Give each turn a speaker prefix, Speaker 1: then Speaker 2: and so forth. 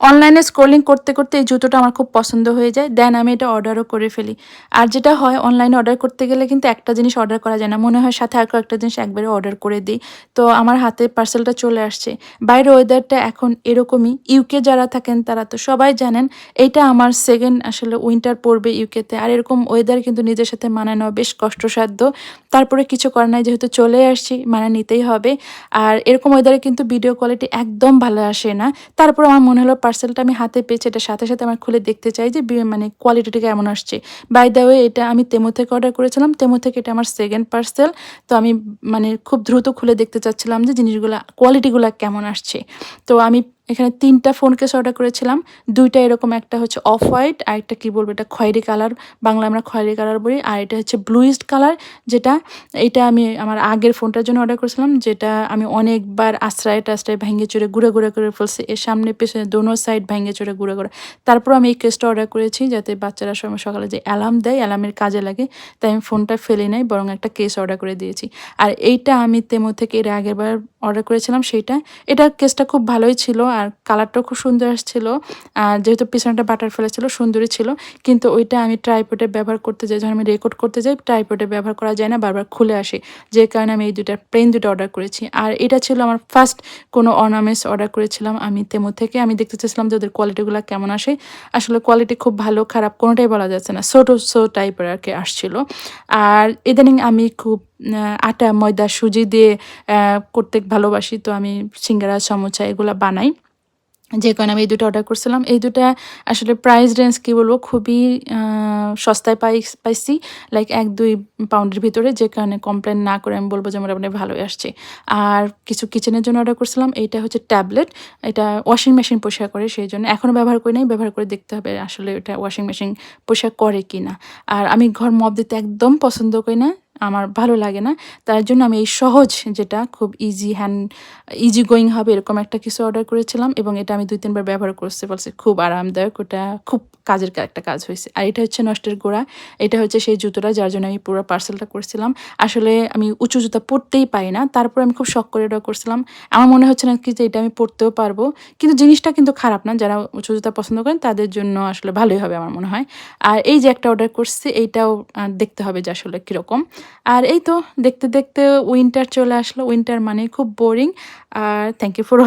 Speaker 1: অনলাইনে স্ক্রোলিং করতে করতে এই জুতোটা আমার খুব পছন্দ হয়ে যায়। দেন আমি এটা অর্ডারও করে ফেলি। আর যেটা হয় অনলাইনে অর্ডার করতে গেলে কিন্তু একটা জিনিস অর্ডার করা যায় না। মনে হয় সাথে আর একটা জিনিস একবারে অর্ডার করে দিই। তো আমার হাতে পার্সেলটা চলে আসছে। বাইরে ওয়েদারটা এখন এরকমই। ইউকে যারা থাকেন তারা তো সবাই জানেন, এইটা আমার সেকেন্ড আসলে উইন্টার পড়বে ইউকেতে আর এরকম ওয়েদার কিন্তু নিজের সাথে মানায় নেওয়া বেশ কষ্টসাধ্য। তারপরে কিছু করার নাই, যেহেতু চলে আসছি মানে নিতেই হবে। আর এরকম ওয়েদারে কিন্তু ভিডিও কোয়ালিটি একদম ভালো আসে না। তারপর আমার মনে হলো পার্সেলটা আমি হাতে পেয়েছি, এটা সাথে সাথে আমার খুলে দেখতে চাই যে মানে কোয়ালিটিটা কেমন আসছে। বাই দ্য ওয়ে এটা আমি তেমো থেকে অর্ডার করেছিলাম। তেমো থেকে এটা আমার সেকেন্ড পার্সেল তো আমি মানে খুব দ্রুত খুলে দেখতে চাচ্ছিলাম যে জিনিসগুলো কোয়ালিটিগুলো কেমন আসছে। তো আমি এখানে তিনটা ফোন কেস অর্ডার করেছিলাম। দুইটা এরকম, একটা হচ্ছে অফ হোয়াইট আর একটা কী বলব, এটা খয়েরি কালার বাংলা আমরা খয়েরি কালার বলি। আর এটা হচ্ছে ব্লুইস্ট কালার যেটা, এটা আমি আমার আগের ফোনটার জন্য অর্ডার করেছিলাম, যেটা আমি অনেকবার আশ্রয় টাশ্রয় ভেঙে চড়ে ঘুরে ঘুরে করে ফেলছি। এর সামনে, পেছনে, দোনো সাইড ভেঙে চড়ে ঘুরে ঘুরে তারপর আমি এই কেসটা অর্ডার করেছি, যাতে বাচ্চারা সময় সকালে যে অ্যালার্ম দেয় অ্যালার্মের কাজে লাগে, তাই আমি ফোনটা ফেলে নাই, বরং একটা কেস অর্ডার করে দিয়েছি। আর এইটা আমি তেমো থেকে এর আগের বার অর্ডার করেছিলাম, সেইটা, এটা কেসটা খুব ভালোই ছিল। আর কালারটাও খুব সুন্দর আসছিল। আর যেহেতু পিছনটা বাটার ফেলা ছিল সুন্দরই ছিল, কিন্তু ওইটা আমি ট্রাইপোডে ব্যবহার করতে যাই, যখন আমি রেকর্ড করতে যাই ট্রাইপোডে ব্যবহার করা যায় না, বারবার খুলে আসে। যে কারণে আমি এই দুটা প্লেন দুটো অর্ডার করেছি। আর এটা ছিল আমার ফার্স্ট কোনো অর্নামেন্টস অর্ডার করেছিলাম আমি তেমো থেকে। আমি দেখতে চাইছিলাম যে ওদের কোয়ালিটিগুলো কেমন আসে। আসলে কোয়ালিটি খুব ভালো, খারাপ কোনোটাই বলা যাচ্ছে না। ছোটো সো টাইপের আর কি আসছিল। আর ইদানিং আমি খুব আটা, ময়দা, সুজি দিয়ে করতে ভালোবাসি, তো আমি সিঙ্গারা, সমোসা এগুলো বানাই। যে কারণে আমি এই দুটো অর্ডার করছিলাম। এই দুটো আসলে প্রাইস রেঞ্জ কী বলব? খুবই সস্তায় পাই, পাইছি লাইক এক, দুই পাউন্ডের ভিতরে, যে কারণে কমপ্লেন না করে আমি বলব যে মোটামুটি ভালোই আসছে। আর কিছু কিচেনের জন্য অর্ডার করছিলাম, এইটা হচ্ছে ট্যাবলেট এটা ওয়াশিং মেশিন পরিষ্কার করে, সেই জন্য এখনও ব্যবহার করি নাই, ব্যবহার করে দেখতে হবে আসলে এটা ওয়াশিং মেশিন পরিষ্কার করে কি না আর আমি ঘর মপ দিতে একদম পছন্দ করি না আমার ভালো লাগে না। তার জন্য আমি এই সহজ যেটা খুব ইজি হ্যান্ড ইজি গোয়িং হবে এরকম একটা কিছু অর্ডার করেছিলাম এবং এটা আমি দুই তিনবার ব্যবহার করতে পারছি খুব আরামদায়ক, ওটা খুব কাজের একটা কাজ হয়েছে। আর এটা হচ্ছে নষ্টের গোড়া, এটা হচ্ছে সেই জুতোটা যার জন্য আমি পুরো পার্সেলটা করছিলাম। আসলে আমি উঁচু জুতা পরতেই পাই না, তারপর আমি খুব শখ করে এটা করছিলাম। আমার মনে হচ্ছে না কি যে এটা আমি পরতেও পারব, কিন্তু জিনিসটা কিন্তু খারাপ না, যারা উঁচু জুতা পছন্দ করেন তাদের জন্য আসলে ভালোই হবে আমার মনে হয়। আর এই যে একটা অর্ডার করছি, এইটাও দেখতে হবে যে আসলে কীরকম। আর এই তো দেখতে দেখতে উইন্টার চলে আসলো উইন্টার মানে খুব বোরিং আর থ্যাংক ইউ ফর